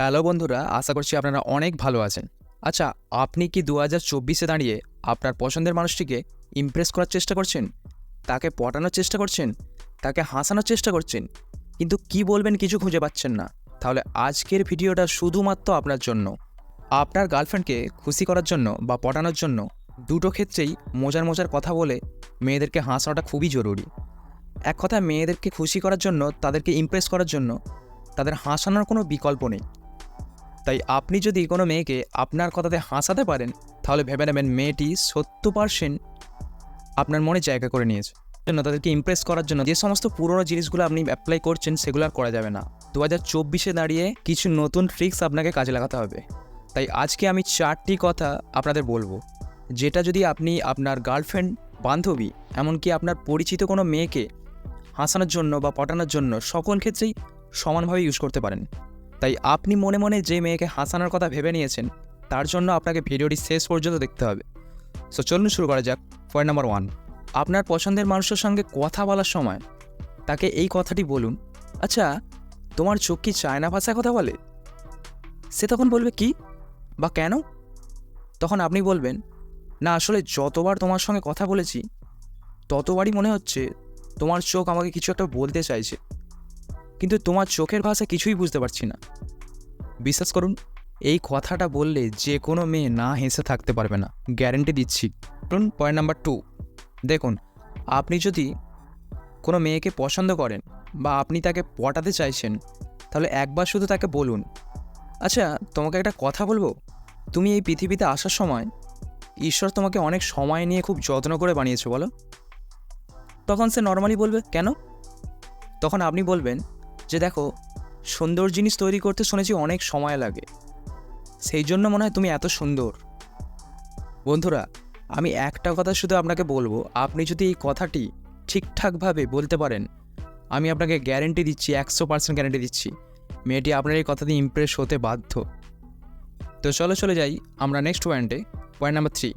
Hello বন্ধুরা, আশা করছি আপনারা অনেক ভালো আছেন। আচ্ছা আপনি কি দু হাজার চব্বিশে দাঁড়িয়ে আপনার পছন্দের মানুষটিকে ইমপ্রেস করার চেষ্টা করছেন? তাকে পটানোর চেষ্টা করছেন? তাকে হাসানোর চেষ্টা করছেন? কিন্তু কি বলবেন কিছু খুঁজে পাচ্ছেন না। তাহলে আজকের ভিডিওটা শুধুমাত্র আপনার জন্য। আপনার গার্লফ্রেন্ডকে খুশি করার জন্য বা পটানোর জন্য দুটো ক্ষেত্রেই মজার মজার কথা বলে মেয়েদেরকে হাসানোটা খুবই জরুরি। এক কথায়, মেয়েদেরকে খুশি করার জন্য, তাদেরকে ইমপ্রেস করার জন্য তাদের হাসানোর কোনো বিকল্প নেই। তাই আপনি যদি কোনো মেয়েকে আপনার কথাতে হাসাতে পারেন, তাহলে ভেবে নেবেন মেয়েটি সত্তর পার্সেন্ট আপনার মনে জায়গা করে নিয়েছে। জন্য তাদেরকে ইমপ্রেস করার জন্য যে সমস্ত পুরনো জিনিসগুলো আপনি অ্যাপ্লাই করছেন, সেগুলো আর করা যাবে না। দু হাজার চব্বিশে দাঁড়িয়ে কিছু নতুন ট্রিক্স আপনাকে কাজে লাগাতে হবে। তাই আজকে আমি চারটি কথা আপনাদের বলব। যেটা যদি আপনি আপনার গার্লফ্রেন্ড বান্ধবী, এমনকি আপনার পরিচিত কোনো মেয়েকে হাসানোর জন্য বা পটানোর জন্য সকল ক্ষেত্রেই সমানভাবে ইউজ করতে পারেন। তাই আপনি মনে মনে যে মেয়েকে হাসানোর কথা ভেবে নিয়েছেন, তার জন্য আপনাকে ভিডিওটি শেষ পর্যন্ত দেখতে হবে। সো চলুন শুরু করা যাক। পয়েন্ট নাম্বার ওয়ান আপনার পছন্দের মানুষের সঙ্গে কথা বলার সময়, তাকে এই কথাটি বলুন আচ্ছা তোমার চোখ কি চায়না ভাষায় কথা বলে? সে তখন বলবে, কি? বা কেন? তখন আপনি বলবেন, না, আসলে যতবার তোমার সঙ্গে কথা বলেছি, ততবারই মনে হচ্ছে তোমার চোখ আমাকে কিছু একটা বলতে চাইছে। কিন্তু তোমার চোখের ভাষা কিছুই বুঝতে পারছি না। বিশ্বাস করুন, এই কথাটা বললে যে কোনো মেয়ে না হেসে থাকতে পারবে না। গ্যারেন্টি দিচ্ছি। ধরুন পয়েন্ট নাম্বার টু। দেখুন, আপনি যদি কোনো মেয়েকে পছন্দ করেন বা আপনি তাকে পটাতে চাইছেন, তাহলে একবার শুধু তাকে বলুন। আচ্ছা তোমাকে একটা কথা বলব? তুমি এই পৃথিবীতে আসার সময় ঈশ্বর তোমাকে অনেক সময় নিয়ে খুব যত্ন করে বানিয়েছে, বলো। তখন সে নর্মালি বলবে, কেন? তখন আপনি বলবেন যে দেখো, সুন্দর জিনিস তৈরি করতে শুনেছি অনেক সময় লাগে। সেই জন্য মনে হয় তুমি এত সুন্দর। বন্ধুরা, আমি একটা কথা শুধু আপনাকে বলব, আপনি যদি এই কথাটি ঠিকঠাকভাবে বলতে পারেন, আমি আপনাকে গ্যারেন্টি দিচ্ছি, একশো পার্সেন্ট গ্যারেন্টি দিচ্ছি, মেয়েটি আপনার এই কথা দিয়ে ইমপ্রেস হতে বাধ্য। তো চলো, চলে যাই আমরা নেক্সট পয়েন্টে পয়েন্ট নাম্বার থ্রি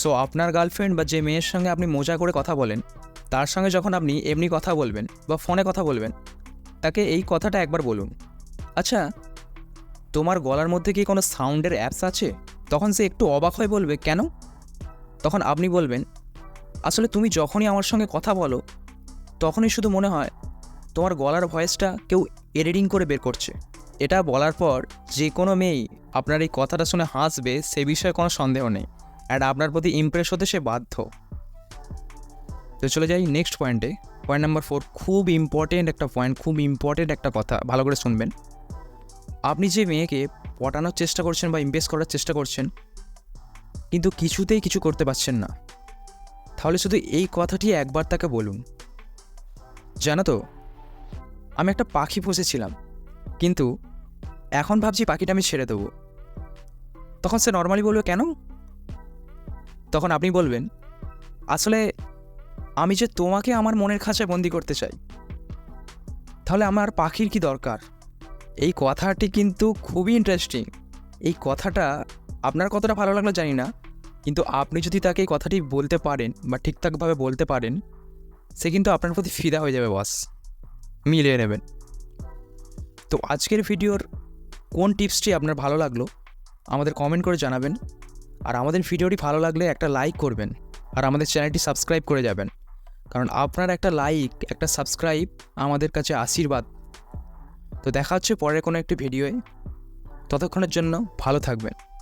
সো আপনার গার্লফ্রেন্ড বা যে মেয়ের সঙ্গে আপনি মজা করে কথা বলেন, তার সঙ্গে যখন আপনি এমনি কথা বলবেন বা ফোনে কথা বলবেন তাকে এই কথাটা একবার বলুন। আচ্ছা তোমার গলার মধ্যে কি কোনো সাউন্ডের অ্যাপস আছে? তখন সে একটু অবাক হয়ে বলবে, কেন? তখন আপনি বলবেন, আসলে তুমি যখনই আমার সঙ্গে কথা বলো, তখনই শুধু মনে হয় তোমার গলার ভয়েসটা কেউ এডিটিং করে বের করছে। এটা বলার পর যে কোনো মেয়েই আপনার এই কথাটা শুনে হাসবে, সে বিষয়ে কোনো সন্দেহ নেই। অ্যান্ড আপনার প্রতি ইমপ্রেস হতে সে বাধ্য। তো চলে যাই নেক্সট পয়েন্টে পয়েন্ট নাম্বার ফোর খুব ইম্পর্টেন্ট একটা পয়েন্ট খুব ইম্পর্টেন্ট একটা কথা, ভালো করে শুনবেন। আপনি যে মেয়েকে পটানোর চেষ্টা করছেন বা ইমপ্রেস করার চেষ্টা করছেন, কিন্তু কিছুতেই কিছু করতে পারছেন না। তাহলে শুধু এই কথাটি একবার তাকে বলুন। জানো তো, আমি একটা পাখি পুষেছিলাম, কিন্তু এখন ভাবছি পাখিটা আমি ছেড়ে দেবো। তখন সে নর্মালি বলবে, কেন? তখন আপনি বলবেন, আসলে আমি যে তোমাকে আমার মনের খাঁচায় বন্দি করতে চাই। তাহলে আমার পাখির কি দরকার? এই কথাটি কিন্তু খুবই ইন্টারেস্টিং এই কথাটা আপনার কতটা ভালো লাগল জানি না, কিন্তু আপনি যদি তাকে এই কথাটি বলতে পারেন বা ঠিকঠাকভাবে বলতে পারেন, সে কিন্তু আপনার প্রতি ফিদা হয়ে যাবে বস মিলিয়ে নেবেন। তো আজকের ভিডিওর কোন টিপসটি আপনার ভালো লাগল, আমাদের কমেন্ট করে জানাবেন। আর আমাদের ভিডিওটি ভালো লাগলে একটা লাইক করবেন। আর আমাদের চ্যানেলটি সাবস্ক্রাইব করে যাবেন। কারণ আপনার একটা লাইক একটা সাবস্ক্রাইব আমাদের কাছে আশীর্বাদ। তো দেখা হচ্ছে পরের কোনো একটি ভিডিওয়ে ততক্ষণের জন্য ভালো থাকবেন।